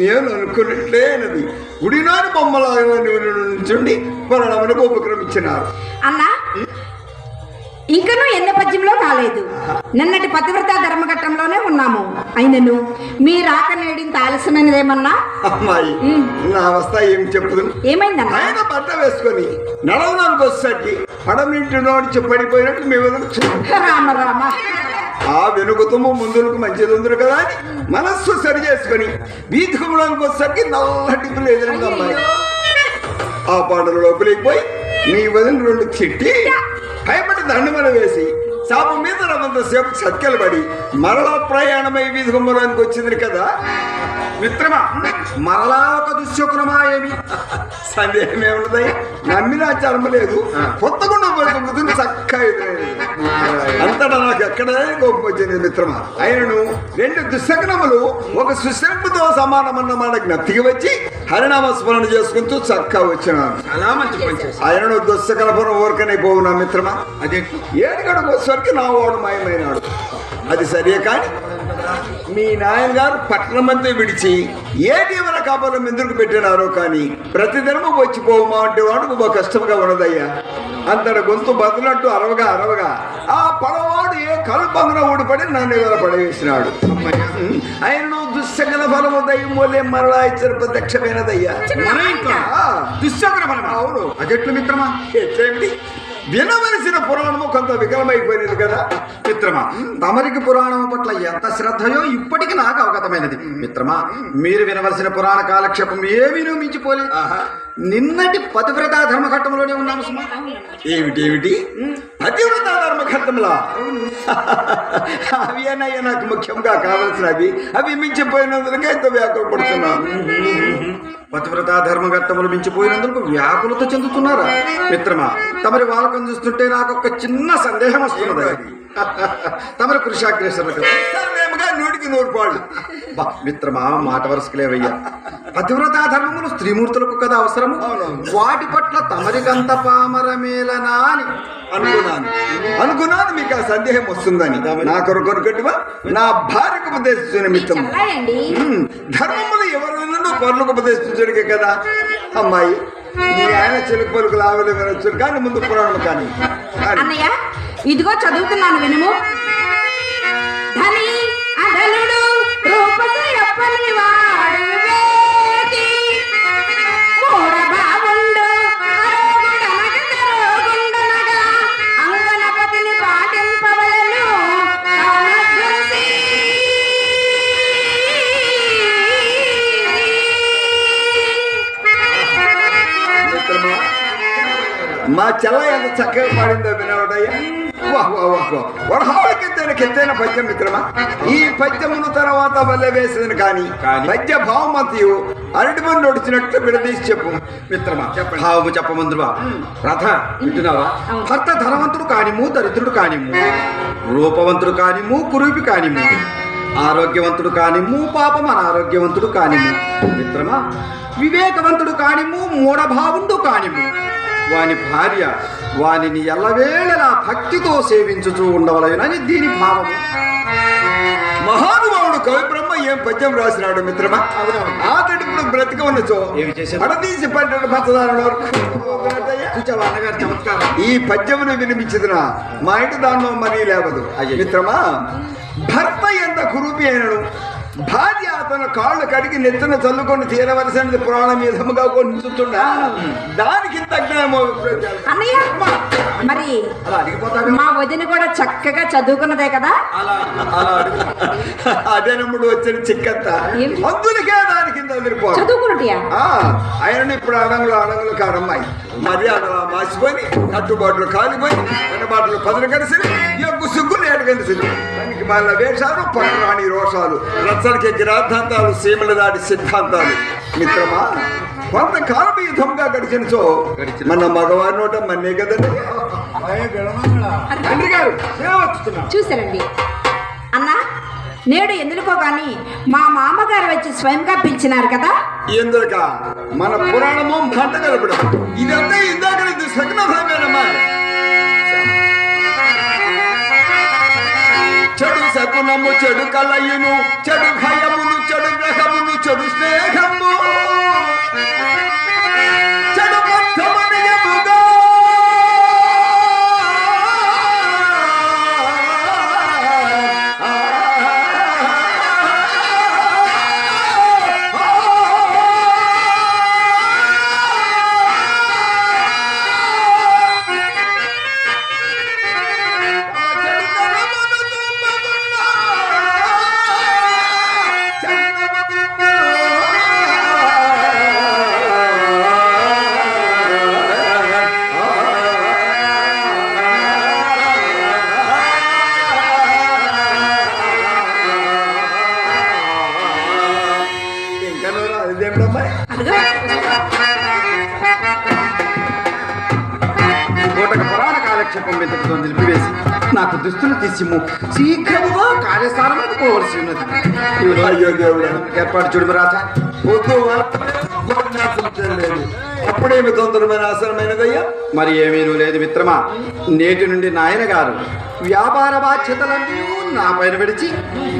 నేను అనుకున్నట్లేనది. గుడినాని బొమ్మలాగా నుంచుండి పరణమునకు ఉపక్రమించినారు. అన్నా ఇంకనూ ఎన్న పద్యంలో కాలేదు నిన్నటి పతివ్రత ధర్మఘట్టంలోనే ఉన్నాము. అయినను మీ రాక నేడింత ఆలస్యమైనదేమన్నా అమ్మాయి నా అవస్థ ఏం చెప్పుదు? ఏమైందన్నా? ఆయన బట్ట వేసుకొని నడవడానికి వచ్చేసరికి పడమింటి నోడిచి పడిపోయినట్టు మీ వదిలి రామ రామ. ఆ వెనుకతము ముందులకు మంచిది ఉందరు కదా అని మనస్సు సరి చేసుకొని వీధుకంలోనికి వచ్చేసరికి నల్లటి ఎదురుగా అమ్మాయి ఆ పాటలు లోపలికి పోయి నీ వదిన రెండు చిట్టి భయపడి దండమన వేసి శాపం మీద రమంతసేపు సత్కెలు పడి మరలా ప్రయాణమై వీధుకంలోనికి వచ్చింది కదా? మిత్రమా మరలా ఒక దుశ్శకునమా ఏమి? సందేహం ఏమున్నది నమ్మినా చర్మ లేదు. కొత్తకుండా పోతుంది చక్కగా అంతటా నాకు ఎక్కడే కోపం వచ్చింది మిత్రమా. ఆయనను రెండు దుశ్శకనములు ఒక సుశ్రముతో సమానమన్న మాట జ్ఞప్తికి వచ్చి హరినామ స్మరణ చేసుకుంటూ చక్కగా వచ్చినాను. చాలా మంచి పని చేశారు. ఆయనను దుశ్శకలపురం ఊరకనే పోవు నా మిత్రమా? అదే. ఏడుగడకు వచ్చేసరికి నా వాడు మాయమైనాడు. అది సరే కానీ మీ నాయనగారు పట్టణమంతా విడిచి ఏ దీవెన కాపాలం ఎందుకు పెట్టినారో కానీ ప్రతిదినము వచ్చిపోమా అంటే వాడు ఒక కష్టంగా ఉన్నదయ్యా. అంతటి గొంతు బదులట్టు అరవగా అరవగా ఆ పడవాడు ఏ కల్పంగా ఊడిపడి నన్ను పడవేసినాడు. ఆయనను దుస్సగల ఫలము దయ్యం వల్లే మరలా ఇచ్చిన ప్రత్యక్షమైనదయ్యా. మన ఇంట్లో దుశ్శకున ఫలమా? అవును. అదెట్లు మిత్రమా? ఎట్లేమిటి వినవలసిన పురాణము కొంత వికలమైపోయినది కదా మిత్రమా? తమరికి పురాణం పట్ల ఎంత శ్రద్ధయో ఇప్పటికి నాకు అవగతమైనది. మిత్రమా మీరు వినవలసిన పురాణ కాలక్షేపం ఏమీ మించిపోలేదు ఆహా. నిన్నటి పతివ్రత ధర్మఘట్టంలోనే ఉన్నాము సుమా. ఏమిటి ఏమిటి? పతివ్రత ధర్మఘట్టంలా? అవి అన్నయ్య నాకు ముఖ్యంగా కావలసినవి అవి. మించిపోయినందుకే ఇంత వ్యాకులు పడుతున్నాను పతివ్రత ధర్మఘట్టములు మించిపోయినందుకు వ్యాకులత చెందుతున్నారా? మిత్రమా తమరి వాళ్ళకం చూస్తుంటే నాకు ఒక చిన్న సందేహం వస్తున్నది తమరి కృషాగ్రేసరు కదా నూటికి నూరు పాళ్ళు. మిత్రమా మాట వరుసకు లేవయ్యా. పతివ్రత ధర్మములు స్త్రీమూర్తులకు కదా అవసరము? వాటి పట్ల తమరికంత పామరమేలనా అని అనుకున్నాను. అనుకున్నాను మీ ఆ సందేహం వస్తుందని. నా కొరకు కొనుకట్టువా నా భార్యకు ఉపదేశించిన మీ నిమిత్తం ధర్మములు ఎవరైనా పనులకు ఉపదేశించడికే కదా? అమ్మాయి నీ ఆయన చెలుకు పలుకులు ఆవిడ వినొచ్చు కానీ ముందు పురాణం కానీ. అన్నయ్య ఇదిగో చదువుతున్నాను వినుము. ధని అధనుడు రూపసి అప్పని వాడు చెల్ల ఎంత చక్కగా పాడిందో వినవడయ్యా. వరహాలకెత్తైన కెత్తైన పద్యం మిత్రమా? ఈ పద్యమును తర్వాత వల్ల వేసేదని కానీ? పద్య భావమతియు అరటి మంది నడిచినట్లు విడదీసి చెప్పు మిత్రమా. భావము చెప్పమందువా రథ వింటున్నావా. భర్త ధనవంతుడు కానిము దరిద్రుడు కానిము రూపవంతుడు కానిము కురూపి కానిము ఆరోగ్యవంతుడు కానిము పాపం అనారోగ్యవంతుడు కానిము మిత్రమా. వివేకవంతుడు కానిము మూఢభావుండు కానిము వాని భార్య వానిని ఎల్లవేళలా భక్తితో సేవించుచూ ఉండవలయునని దీని భావము. మహానుభావుడు కవి బ్రహ్మ ఏం పద్యం రాసినాడు మిత్రమా? ఆతడి ఇప్పుడు బ్రతిక ఉన్నచో. పన్నెండు చూచావా అన్నగారి చమత్కారం ఈ పద్యమును వినిపించదున మా ఇంటి దానిలో మనీ లేవదు. మిత్రమా? భర్త ఎంత కురూపి అయినను? భార్య అతను కాళ్ళు కడిగి నెత్తున చల్లుకొని తీరవలసినది పురాణం విధముగా కొంచుతుండ దానికి అన్నయ్య మరి మా వదిన కూడా చక్కగా చదువుకున్నదే కదా? అదే నమ్ముడు వచ్చిన చిక్కంత ఏం? అందులకే దాని కింద వదిలిపోవాలి చదువుకున్నటియా ఆ, ఆయన ఇప్పుడు అడంగులు అడంగులు కారమ్మాయి మర్యాద మాసిపోయి కట్టుబాట్లు కాలిపోయి కట్టుబాట్లు పదులు కలిసి నేడు కలిసి దానికి మళ్ళీ వేషాలు పట్టరాని రోషాలు రచ్చలకి గ్రాద్ధాంతాలు సీమల దాడి సిద్ధాంతాలు. మిత్రమా కొంతకాలం యుద్ధంగా గడిచినచో మన మగవారి నోట మన్నే కదండి? తండ్రి గారు సేవస్తున్నాం చూసారండి అన్న నేడు ఎందుకో కానీ మా మామగారు వచ్చి స్వయంగా పిలిచినారు కదా? ఎందుక మన పురాణము కలపడం. ఇదంతా ఇందాక ఇది చెడు శకునము చెడు కలయును చెడు భయమును చెడు గ్రహమును చెడు స్నేహము వెంటతో నిలిపివేసి నాకు దుస్తులు తీసిము శీఘ్రముగా కార్యస్థానముకు పోవలసి ఉన్నది. ఏర్పాటు చూడు రాజా చేయలేదు అప్పుడేమి తొందరమైన ఆసనమైనదయ్యా. మరి ఏమీనూ లేదు మిత్రమా? నేటి నుండి నాయన గారు వ్యాపార బాధ్యతలన్నీ నా పైన విడిచి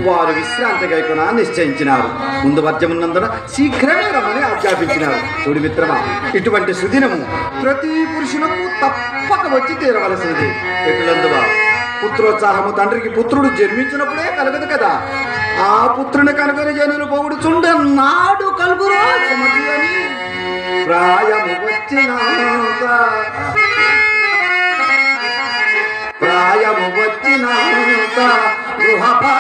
వారు విశ్రాంతి కైకున నిశ్చయించినారు. ముందు వర్జమున్నందున శీఘ్రమే రమ్మని ఆజ్ఞాపించినారు. చూడు మిత్రమా ఇటువంటి సుదినము ప్రతి పురుషులకు తప్పక వచ్చి తీరవలసింది ఎటులందువా? పుత్రోత్సాహము తండ్రికి పుత్రుడు జన్మించినప్పుడే కలగదు కదా. ఆ పుత్రుని కనుక జనులు పొగుడు చుండ నాడు కలుగురా సుమతి అని. ప్రాయము వచ్చినాక ప్రాయము వచ్చినాక గృహపా